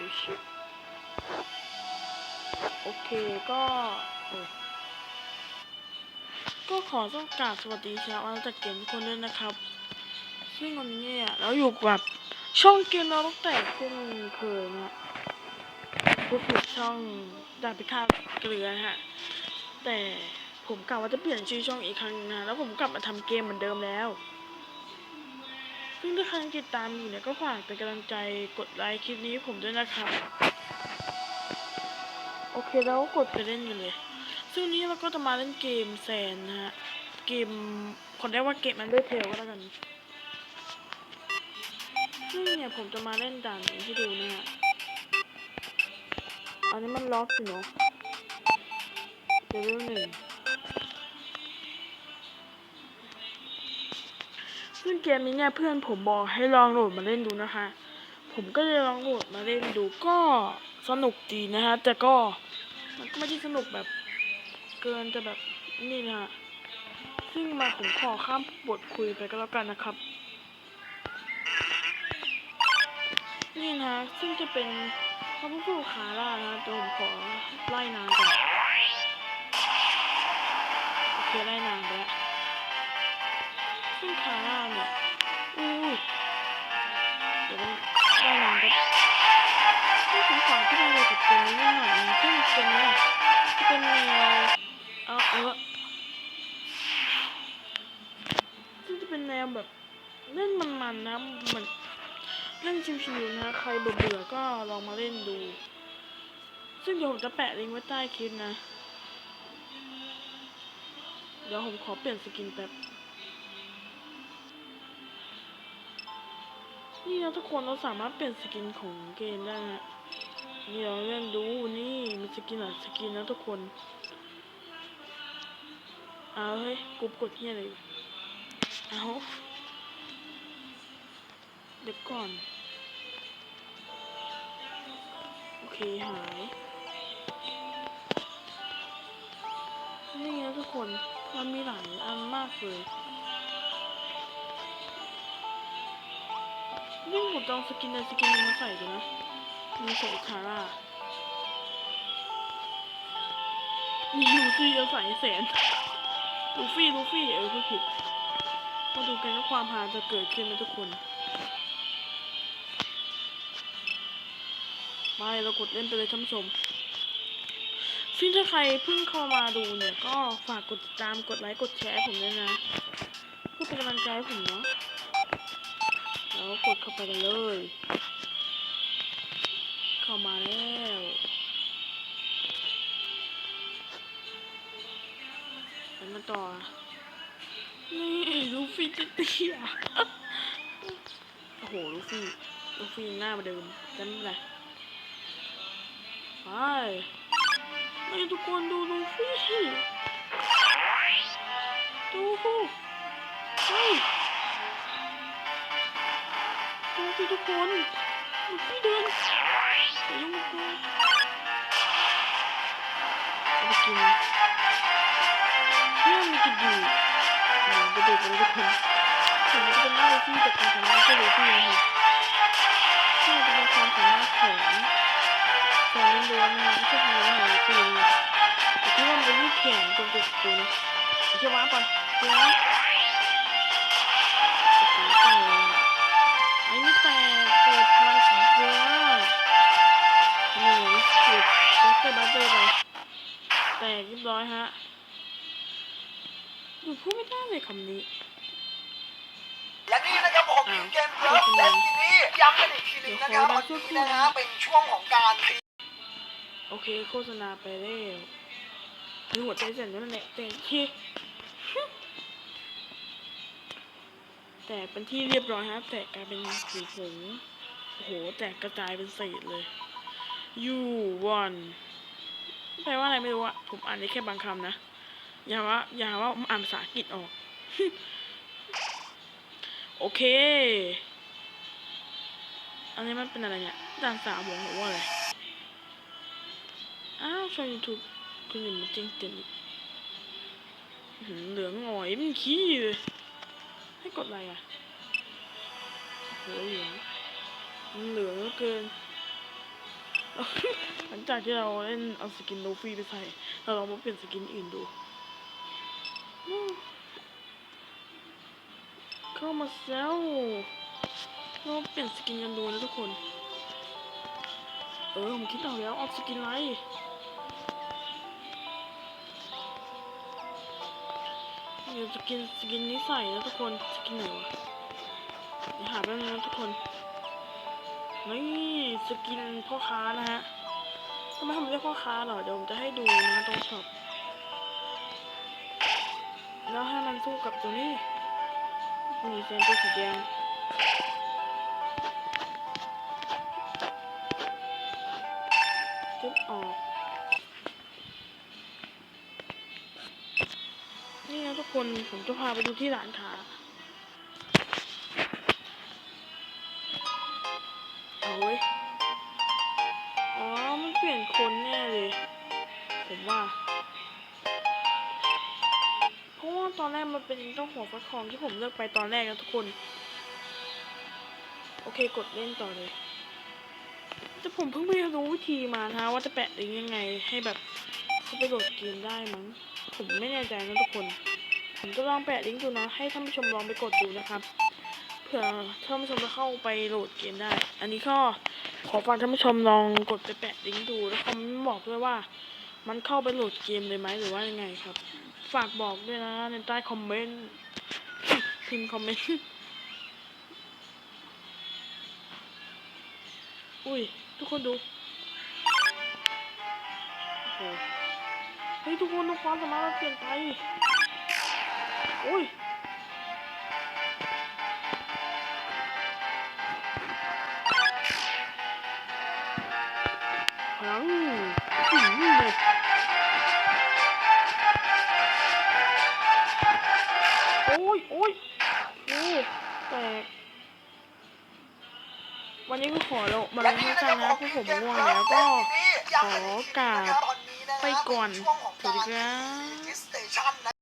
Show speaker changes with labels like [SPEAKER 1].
[SPEAKER 1] ดูชิปโอเคก็ก็ขอต้องกราบสวัสดีชาวอาณาจักรเกมทุกคนด้วยนะครับ ซึ่งวันนี้เนี่ยเราอยู่กับช่องเกมเราตั้งแต่เช่นเคยนะฮะพูดผิดช่องดาบพิฆาตเกลือฮะ แต่ผมกะว่าจะเปลี่ยนชื่อช่องอีกครั้งนะ แล้วผมกลับมาทำเกมเหมือนเดิมแล้ว ซึ่งถ้าใครยังติดตามอยู่เนี่ยก็ฝากเป็นกำลังใจกดไลค์คลิปนี้ให้ผมด้วยนะครับ โอเคแล้วก็กดไปเล่นกันเลย ซึ่งวันนี้เราก็จะมาเล่นเกมแซนนะฮะ เกมคนได้ว่าเกมมันด้วยเทลก็แล้วกันซึ่งเนี่ยผมจะมาเล่นด่านนี้ให้ดูนะฮะ อันนี้มันล็อกอยู่เนาะเลเวลหนึ่ง ซึ่งเกมนี้เนี่ยเพื่อนผมบอกให้ลองโหลดมาเล่นดูนะคะ ผมก็เลยลองโหลดมาเล่นดูก็สนุกดีนะฮะ แต่ก็มันก็ไม่ได้สนุกแบบเกินจะแบบนี่นะฮะ ซึ่งมาผมขอข้ามบทคุยไปก็แล้วกันนะครับ นี่นะซึ่งจะเป็นพระผู้สู้ขาล่านะแต่ผมขอไล่นานก่อนโอเคไล่นานไปแล้ว ซึ่งคาร่าเนี่ยอุ้ยเดี๋ยวมันได้นานไปที่ผมขอที่มันเลยกับเกมนี้นิดหน่อยนะซึ่งเกมเนี้ยจะเป็นแนวเอาเออซึ่งจะเป็นแนวแบบเล่นมันๆนะเหมือนเล่นชิวๆนะ ใครเบื่อๆก็ลองมาเล่นดู ซึ่งเดี๋ยวผมจะแปะลิงก์ไว้ใต้คลิปนะ เดี๋ยวผมขอเปลี่ยนสกินแป๊บ นี่นะทุกคนเราสามารถเปลี่ยนสกินของเกมได้นะนี่เราเล่นดูนี่มีสกินหลายสกินนะทุกคนเอาเฮ้ยกูกดเฮียอะไรอยู่เอาเดี๋ยวก่อน โอเคหาย นี่นะทุกคนมันมีหลายอันมากเลย ยิ่งผมจองสกินในสกินนึงมาใส่ดูนะมีใส่คาร่ามีลูฟี่เอาใส่แสนลูฟี่ลูฟี่เออพูดผิดมาดูกันว่าความหาจะเกิดขึ้นไหมทุกคนไปเรากดเล่นไปเลยท่านผู้ชม ซึ่งถ้าใครเพิ่งเข้ามาดูเนี่ย ก็ฝากกดติดตาม กดไลค์ กดแชร์ผมด้วยนะเพื่อเป็นกำลังใจให้ผมเนาะ แล้วกดเข้าไปกันเลย เข้ามาแล้วไปมาต่อ นี่ลูฟี่เตี้ยโอ้โหลูฟี่ลูฟี่หน้ามาเดิมจำไม่เป็นไรไปไม่ทุกคนดูลูฟี่ดูเฮ้ย ดูสิทุกคนดูพี่เดินไปยุ่งกับกูเอาไปกินเรื่องมันจะอยู่หนูจะเด็กเลยทุกคนถึงมันจะเป็นหน้าที่แต่การทำหน้าที่เลยที่นะครับซึ่มันจะเป็นความสามารถของแฟนล้วนๆนะครับไม่ใช่ทำอะไรหนูจริงแต่ที่ว่ามันเป็นลูกแข่งจนเด็กตัวนะไอ้เจ้าว้าก่อนเจ้าว้า แตกเรียบร้อยฮะหนูพูดไม่ได้เลยคำนี้
[SPEAKER 2] และนี่นะครับผม
[SPEAKER 1] อ้าว
[SPEAKER 2] เกมเลิฟและทีนี้ย้ำกันอีกทีหนึงนะครับ
[SPEAKER 1] เดี๋
[SPEAKER 2] วั
[SPEAKER 1] ยวนขอ
[SPEAKER 2] นี้นะฮะเป็นช่วงของการพรี
[SPEAKER 1] โอเคโฆษณาไปแล้วมีหัวใจเสร็จแล้วนั่นแหละแต่ที่ แตกเป็นที่เรียบร้อยฮะแตกกลายเป็นสีผงโอ้โห แตกกระจายเป็นเศษเลย you won แปลว่าอะไรไม่รู้อะผมอ่านได้แค่บางคำนะ อย่าว่า อย่าว่าผมอ่านภาษาอังกฤษออก โอเค อันนี้มันเป็นอะไรเนี่ยด่านสามวงหรือว่าอะไร อ้าวช่องยูทูบคุณหญิงมาเจ๊งเตือนอีกอื้อหือเหลืองหงอยมันขี้เลย ให้กดอะไรอะเหลืองเหลืองเหลือเกิน หลังจากที่เราเล่นเอาสกินลูฟี่ไปใส่เราลองมาเปลี่ยนสกินอื่นดู เข้ามาแซวเราเปลี่ยนสกินกันดูนะทุกคน เออผมคิดเอาแล้วเอาสกินไรเดี๋ยวสกินสกินนี้ใส่นะทุกคนสกินไหนวะหาแป๊บนึงนะทุกคน นี่สกินพ่อค้านะฮะทำไมผมเรียกพ่อค้าหรอเดี๋ยวผมจะให้ดูนะตรงช็อปแล้วให้มันสู้กับตัวนี้นี่เซนตัวสีแดงจุดออก นี่นะทุกคนผมจะพาไปดูที่ร้านค้า ผมว่าเพราะว่าตอนแรกมันเป็นต้องหัวฟักทองที่ผมเลือกไปตอนแรกนะทุกคน โอเคกดเล่นต่อเลยแต่ผมเพิ่งไปรู้วิธีมานะว่าจะแปะลิงก์ยังไงให้แบบเขาไปโหลดเกมได้มั้งผมไม่แน่ใจนะทุกคน ผมจะลองแปะลิงก์ดูนะ ให้ท่านผู้ชมลองไปกดดูนะครับเผื่อท่านผู้ชมจะเข้าไปโหลดเกมได้ อันนี้ก็ขอฝากท่านผู้ชมลองกดไปแปะลิงก์ดูแล้วคอมเมนต์บอกด้วยว่า มันเข้าไปโหลดเกมเลยไหมหรือว่ายังไงครับ ฝากบอกด้วยนะ ในใต้คอมเมนต์พิมพ์คอมเมนต์อุ้ย ทุกคนดูโอ้โหเฮ้ย ทุกคนดูความสามารถเราเปลี่ยนไปอุ้ย อ้ยโอ้ยโอ้แตก วันนี้ก็ขอลงมาลงให้กันนะเพราะผมง่วงแล้วก็ขอกราบไปก่อนสวัสดีครับ